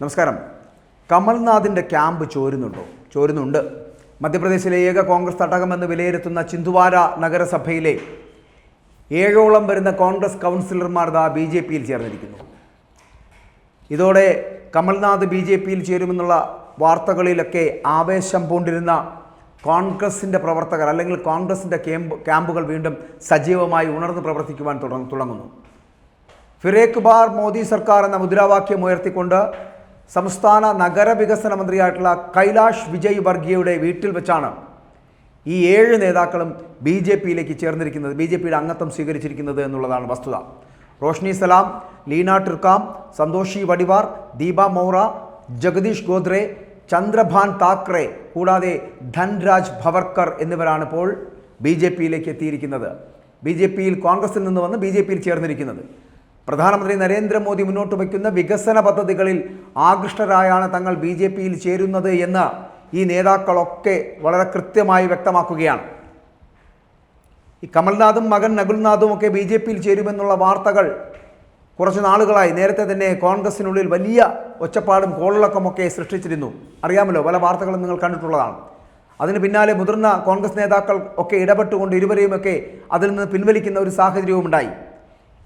നമസ്കാരം. കമൽനാഥിന്റെ ക്യാമ്പ് ചോരുന്നുണ്ടോ? ചോരുന്നുണ്ട്. മധ്യപ്രദേശിലെ ഏക കോൺഗ്രസ് തടകമെന്ന് വിലയിരുത്തുന്ന ചിന്തുവാര നഗരസഭയിലെ ഏഴോളം വരുന്ന കോൺഗ്രസ് കൗൺസിലർമാർ ദാ ബി ജെ പിയിൽ ചേർന്നിരിക്കുന്നു. ഇതോടെ കമൽനാഥ് ബി ജെ പിയിൽ ചേരുമെന്നുള്ള വാർത്തകളിലൊക്കെ ആവേശം പൂണ്ടിരുന്ന കോൺഗ്രസിന്റെ പ്രവർത്തകർ അല്ലെങ്കിൽ കോൺഗ്രസിന്റെ ക്യാമ്പ് ക്യാമ്പുകൾ വീണ്ടും സജീവമായി ഉണർന്ന് പ്രവർത്തിക്കുവാൻ തുടങ്ങ- തുടങ്ങുന്നു. ഫിറേഖ് ബാർ മോദി സർക്കാർ എന്ന മുദ്രാവാക്യം ഉയർത്തിക്കൊണ്ട് സംസ്ഥാന നഗരവികസന മന്ത്രിയായിട്ടുള്ള കൈലാഷ് വിജയ് വർഗീയയുടെ വീട്ടിൽ വെച്ചാണ് ഈ ഏഴ് നേതാക്കളും ബി ജെ പിയിലേക്ക് ചേർന്നിരിക്കുന്നത് ബി ജെ പിയുടെ അംഗത്വം സ്വീകരിച്ചിരിക്കുന്നത് എന്നുള്ളതാണ് വസ്തുത. റോഷ്നി സലാം ലീന ടിർക്കാം സന്തോഷി വടിവാർ ദീപ മൗറ ജഗദീഷ് ഗോദ്രെ ചന്ദ്രഭാൻ താക്കറെ കൂടാതെ ധൻരാജ് ഭവർക്കർ എന്നിവരാണ് ഇപ്പോൾ ബി ജെ പിയിലേക്ക് എത്തിയിരിക്കുന്നത്. ബി ജെ പിയിൽ കോൺഗ്രസിൽ നിന്ന് വന്ന് ബി ജെ പിയിൽ ചേർന്നിരിക്കുന്നത്. പ്രധാനമന്ത്രി നരേന്ദ്രമോദി മുന്നോട്ട് വയ്ക്കുന്ന വികസന പദ്ധതികളിൽ ആകൃഷ്ടരായാണ് തങ്ങൾ ബി ജെ പിയിൽ ചേരുന്നത് എന്ന് ഈ നേതാക്കളൊക്കെ വളരെ കൃത്യമായി വ്യക്തമാക്കുകയാണ്. ഈ കമൽനാഥും മകൻ നകുൽനാഥും ഒക്കെ ബി ജെ പിയിൽ ചേരുമെന്നുള്ള വാർത്തകൾ കുറച്ച് നാളുകളായി. നേരത്തെ തന്നെ കോൺഗ്രസിനുള്ളിൽ വലിയ ഒച്ചപ്പാടും കോളിളക്കമൊക്കെ സൃഷ്ടിച്ചിരുന്നു. അറിയാമല്ലോ പല വാർത്തകളും നിങ്ങൾ കണ്ടിട്ടുള്ളതാണ്. അതിന് പിന്നാലെ മുതിർന്ന കോൺഗ്രസ് നേതാക്കൾ ഒക്കെ ഇടപെട്ടുകൊണ്ട് ഇരുവരെയുമൊക്കെ അതിൽ നിന്ന് പിൻവലിക്കുന്ന ഒരു സാഹചര്യവും ഉണ്ടായി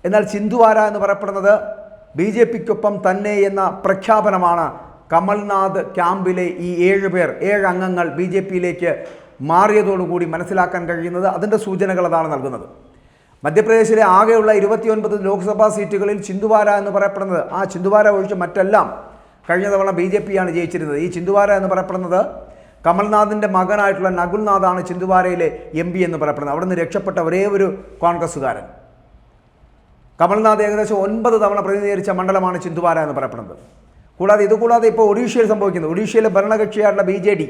എന്നാൽ ചിന്തുവാര എന്ന് പറയപ്പെടുന്നത് ബി ജെ പിക്കൊപ്പം തന്നെ എന്ന പ്രഖ്യാപനമാണ് കമൽനാഥ് ക്യാമ്പിലെ ഈ ഏഴ് പേർ ഏഴ് അംഗങ്ങൾ ബി ജെ പിയിലേക്ക് മാറിയതോടുകൂടി മനസ്സിലാക്കാൻ കഴിയുന്നത് അതിന്റെ സൂചനകൾ അതാണ് നൽകുന്നത്. മധ്യപ്രദേശിലെ ആകെയുള്ള ഇരുപത്തിയൊൻപത് ലോക്സഭാ സീറ്റുകളിൽ ചിന്തുവാര എന്ന് പറയപ്പെടുന്നത് ആ ചിന്തുവാര ഒഴിച്ച് മറ്റെല്ലാം കഴിഞ്ഞ തവണ ബി ജെ പിയാണ് ജയിച്ചിരുന്നത്. ഈ ചിന്തുവാര എന്ന് പറയപ്പെടുന്നത് കമൽനാഥിന്റെ മകനായിട്ടുള്ള നകുൽനാഥാണ് ചിന്തുവാരയിലെ എം പി എന്ന് പറയപ്പെടുന്നത്. അവിടെ നിന്ന് രക്ഷപ്പെട്ട ഒരേ ഒരു കോൺഗ്രസ്സുകാരൻ. കമൽനാഥ് ഏകദേശം ഒൻപത് തവണ പ്രതിനിധീകരിച്ച മണ്ഡലമാണ് ചിന്തുവാര എന്ന് പറയപ്പെടുന്നത്. കൂടാതെ ഇതുകൂടാതെ ഇപ്പോൾ ഒഡീഷയിൽ സംഭവിക്കുന്നത് ഒഡീഷയിലെ ഭരണകക്ഷിയായിട്ടുള്ള ബി ജെ ഡി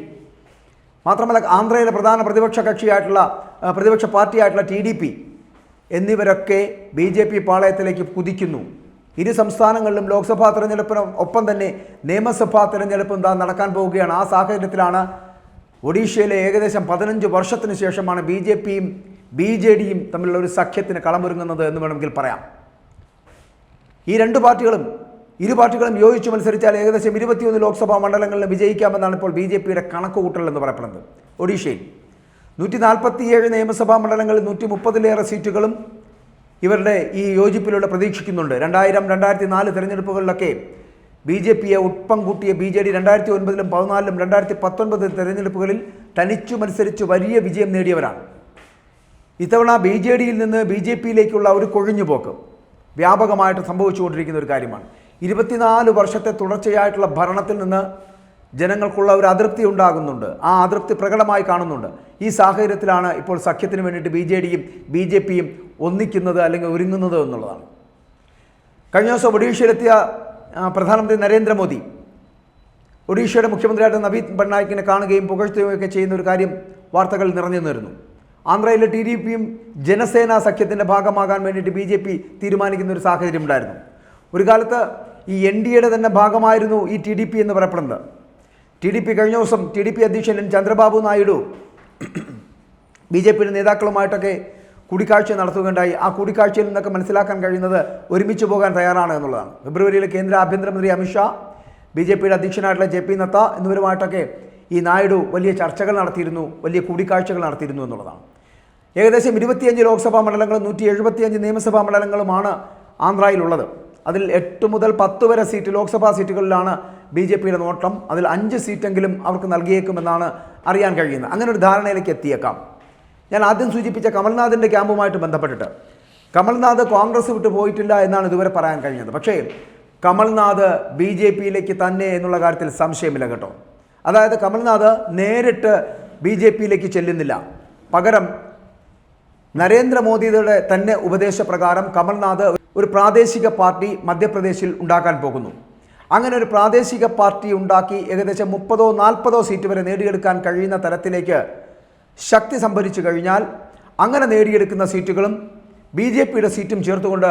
മാത്രമല്ല ആന്ധ്രയിലെ പ്രധാന പ്രതിപക്ഷ കക്ഷിയായിട്ടുള്ള പ്രതിപക്ഷ പാർട്ടിയായിട്ടുള്ള ടി ഡി പി എന്നിവരൊക്കെ ബി ജെ പി പാളയത്തിലേക്ക് കുതിക്കുന്നു. ഇരു സംസ്ഥാനങ്ങളിലും ലോക്സഭാ തെരഞ്ഞെടുപ്പിനും ഒപ്പം തന്നെ നിയമസഭാ തെരഞ്ഞെടുപ്പും താൻ നടക്കാൻ പോവുകയാണ്. ആ സാഹചര്യത്തിലാണ് ഒഡീഷയിലെ ഏകദേശം പതിനഞ്ച് വർഷത്തിന് ശേഷമാണ് ബി ജെ പിയും ബി ജെ ഡിയും തമ്മിലുള്ള ഒരു സഖ്യത്തിന് കളമൊരുങ്ങുന്നത് എന്ന് വേണമെങ്കിൽ പറയാം. ഈ രണ്ട് പാർട്ടികളും ഇരു പാർട്ടികളും യോജിച്ച് മത്സരിച്ചാൽ ഏകദേശം ഇരുപത്തിയൊന്ന് ലോക്സഭാ മണ്ഡലങ്ങളിൽ വിജയിക്കാമെന്നാണ് ഇപ്പോൾ ബി ജെ പിയുടെ കണക്കുകൂട്ടൽ എന്ന് പറയപ്പെടുന്നത്. ഒഡീഷയിൽ നൂറ്റി നാൽപ്പത്തിയേഴ് നിയമസഭാ മണ്ഡലങ്ങളിൽ നൂറ്റി മുപ്പതിലേറെ സീറ്റുകളും ഇവരുടെ ഈ യോജിപ്പിലൂടെ പ്രതീക്ഷിക്കുന്നുണ്ട്. രണ്ടായിരം രണ്ടായിരത്തി നാല് തെരഞ്ഞെടുപ്പുകളിലൊക്കെ ബി ജെ പിയെ ഒപ്പം കൂട്ടിയ ബി ജെ ഡി രണ്ടായിരത്തി ഒൻപതിലും പതിനാലിലും രണ്ടായിരത്തി പത്തൊൻപത് തെരഞ്ഞെടുപ്പുകളിൽ തനിച്ചു മത്സരിച്ച് വലിയ വിജയം നേടിയവരാണ്. ഇത്തവണ ബി ജെ ഡിയിൽ നിന്ന് ബി ജെ പിയിലേക്കുള്ള ഒരു കൊഴിഞ്ഞുപോക്ക് വ്യാപകമായിട്ട് സംഭവിച്ചുകൊണ്ടിരിക്കുന്ന ഒരു കാര്യമാണ്. ഇരുപത്തിനാല് വർഷത്തെ തുടർച്ചയായിട്ടുള്ള ഭരണത്തിൽ നിന്ന് ജനങ്ങൾക്കുള്ള ഒരു അതൃപ്തി ഉണ്ടാകുന്നുണ്ട്. ആ അതൃപ്തി പ്രകടമായി കാണുന്നുണ്ട്. ഈ സാഹചര്യത്തിലാണ് ഇപ്പോൾ സഖ്യത്തിന് വേണ്ടിയിട്ട് ബി ജെ ഡിയും ബി ജെ പിയും ഒന്നിക്കുന്നത് അല്ലെങ്കിൽ ഒരുങ്ങുന്നത് എന്നുള്ളതാണ്. കഴിഞ്ഞ ദിവസം ഒഡീഷയിലെത്തിയ പ്രധാനമന്ത്രി നരേന്ദ്രമോദി ഒഡീഷയുടെ മുഖ്യമന്ത്രിയായിട്ട് നവീൻ പട്നായിക്കിനെ കാണുകയും പുകഴ്ത്തുകയും ഒക്കെ ചെയ്യുന്ന ഒരു കാര്യം വാർത്തകൾ നിറഞ്ഞു നിന്നിരുന്നു. ആന്ധ്രയിലെ ടി ഡി പിയും ജനസേന സഖ്യത്തിന്റെ ഭാഗമാകാൻ വേണ്ടിയിട്ട് ബി ജെ പി തീരുമാനിക്കുന്ന ഒരു സാഹചര്യം ഉണ്ടായിരുന്നു. ഒരു കാലത്ത് ഈ എൻ ഡി എയുടെ തന്നെ ഭാഗമായിരുന്നു ഈ ടി ഡി പി എന്ന് പറയപ്പെടുന്നത്. ടി ഡി പി കഴിഞ്ഞ ദിവസം ടി ഡി പി അധ്യക്ഷൻ N Chandrababu Naidu B J പിയുടെ നേതാക്കളുമായിട്ടൊക്കെ കൂടിക്കാഴ്ച നടത്തുകയുണ്ടായി. ആ കൂടിക്കാഴ്ചയിൽ നിന്നൊക്കെ മനസ്സിലാക്കാൻ കഴിയുന്നത് ഒരുമിച്ച് പോകാൻ തയ്യാറാണ് എന്നുള്ളതാണ്. ഫെബ്രുവരിയിൽ കേന്ദ്ര ആഭ്യന്തരമന്ത്രി അമിത്ഷാ ബി ജെ പിയുടെ അധ്യക്ഷനായിട്ടുള്ള ജെ പി നദ്ദ എന്നിവരുമായിട്ടൊക്കെ ഈ നായിഡു വലിയ ചർച്ചകൾ നടത്തിയിരുന്നു വലിയ കൂടിക്കാഴ്ചകൾ നടത്തിയിരുന്നു എന്നുള്ളതാണ്. ഏകദേശം ഇരുപത്തിയഞ്ച് ലോക്സഭാ മണ്ഡലങ്ങളും നൂറ്റി എഴുപത്തിയഞ്ച് നിയമസഭാ മണ്ഡലങ്ങളുമാണ് ആന്ധ്രയിലുള്ളത്. അതിൽ എട്ട് മുതൽ പത്ത് വരെ സീറ്റ് ലോക്സഭാ സീറ്റുകളിലാണ് ബി ജെ പിയുടെ നോട്ടം. അതിൽ അഞ്ച് സീറ്റെങ്കിലും അവർക്ക് നൽകിയേക്കുമെന്നാണ് അറിയാൻ കഴിയുന്നത്. അങ്ങനെ ഒരു ധാരണയിലേക്ക് എത്തിയേക്കാം. ഞാൻ ആദ്യം സൂചിപ്പിച്ച കമൽനാഥിന്റെ ക്യാമ്പുമായിട്ട് ബന്ധപ്പെട്ടിട്ട്. കമൽനാഥ് കോൺഗ്രസ് വിട്ട് പോയിട്ടില്ല എന്നാണ് ഇതുവരെ പറയാൻ കഴിഞ്ഞത്. പക്ഷേ കമൽനാഥ് ബി ജെ പിയിലേക്ക് തന്നെ എന്നുള്ള കാര്യത്തിൽ സംശയമില്ല കേട്ടോ. അതായത് കമൽനാഥ് നേരിട്ട് ബി ജെ പിയിലേക്ക് ചെല്ലുന്നില്ല. പകരം നരേന്ദ്രമോദിയുടെ തന്നെ ഉപദേശപ്രകാരം കമൽനാഥ് ഒരു പ്രാദേശിക പാർട്ടി മധ്യപ്രദേശിൽ ഉണ്ടാക്കാൻ പോകുന്നു. അങ്ങനെ ഒരു പ്രാദേശിക പാർട്ടി ഉണ്ടാക്കി ഏകദേശം മുപ്പതോ നാൽപ്പതോ സീറ്റ് വരെ നേടിയെടുക്കാൻ കഴിയുന്ന തരത്തിലേക്ക് ശക്തി സംഭരിച്ചു കഴിഞ്ഞാൽ അങ്ങനെ നേടിയെടുക്കുന്ന സീറ്റുകളും ബി ജെ പിയുടെ സീറ്റും ചേർത്തുകൊണ്ട്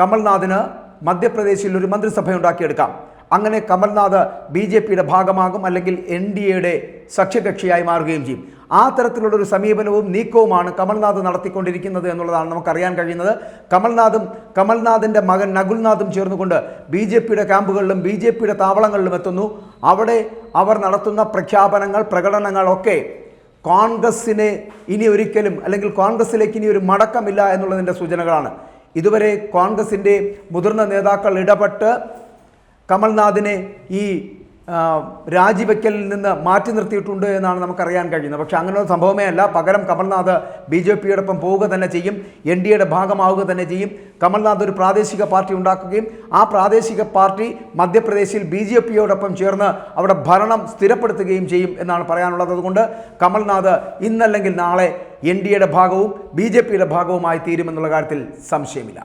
കമൽനാഥിന് മധ്യപ്രദേശിൽ ഒരു മന്ത്രിസഭ ഉണ്ടാക്കിയെടുക്കാം അങ്ങനെ കമൽനാഥ് ബി ജെ പിയുടെ ഭാഗമാകും അല്ലെങ്കിൽ എൻ ഡി എയുടെ സഖ്യകക്ഷിയായി മാറുകയും ചെയ്യും. ആ തരത്തിലുള്ള ഒരു സമീപനവും നീക്കവുമാണ് കമൽനാഥ് നടത്തിക്കൊണ്ടിരിക്കുന്നത് എന്നുള്ളതാണ് നമുക്കറിയാൻ കഴിയുന്നത്. കമൽനാഥും കമൽനാഥിന്റെ മകൻ നകുൽനാഥും ചേർന്നുകൊണ്ട് ബി ജെ പിയുടെ ക്യാമ്പുകളിലും ബി ജെ പിയുടെ താവളങ്ങളിലും എത്തുന്നു. അവിടെ അവർ നടത്തുന്ന പ്രഖ്യാപനങ്ങൾ പ്രകടനങ്ങളൊക്കെ കോൺഗ്രസ്സിനെ ഇനി ഒരിക്കലും അല്ലെങ്കിൽ കോൺഗ്രസ്സിലേക്ക് ഇനി ഒരു മടക്കമില്ല എന്നുള്ളതിന്റെ സൂചനകളാണ്. ഇതുവരെ കോൺഗ്രസിന്റെ മുതിർന്ന നേതാക്കൾ ഇടപെട്ട് കമൽനാഥിനെ ഈ രാജിവെക്കലിൽ നിന്ന് മാറ്റി നിർത്തിയിട്ടുണ്ട് എന്നാണ് നമുക്കറിയാൻ കഴിയുന്നത്. പക്ഷേ അങ്ങനെ ഒരു സംഭവമേ അല്ല. പകരം കമൽനാഥ് ബി ജെ പിയോടൊപ്പം പോവുക തന്നെ ചെയ്യും. എൻ ഡി എയുടെ ഭാഗമാവുക തന്നെ ചെയ്യും. കമൽനാഥ് ഒരു പ്രാദേശിക പാർട്ടി ഉണ്ടാക്കുകയും ആ പ്രാദേശിക പാർട്ടി മധ്യപ്രദേശിൽ ബി ജെ പിയോടൊപ്പം ചേർന്ന് അവിടെ ഭരണം സ്ഥിരപ്പെടുത്തുകയും ചെയ്യും എന്നാണ് പറയാനുള്ളത്. അതുകൊണ്ട് കമൽനാഥ് ഇന്നല്ലെങ്കിൽ നാളെ എൻ ഡി എയുടെ ഭാഗവും ബി ജെ പിയുടെ ഭാഗവുമായി തീരുമെന്നുള്ള കാര്യത്തിൽ സംശയമില്ല.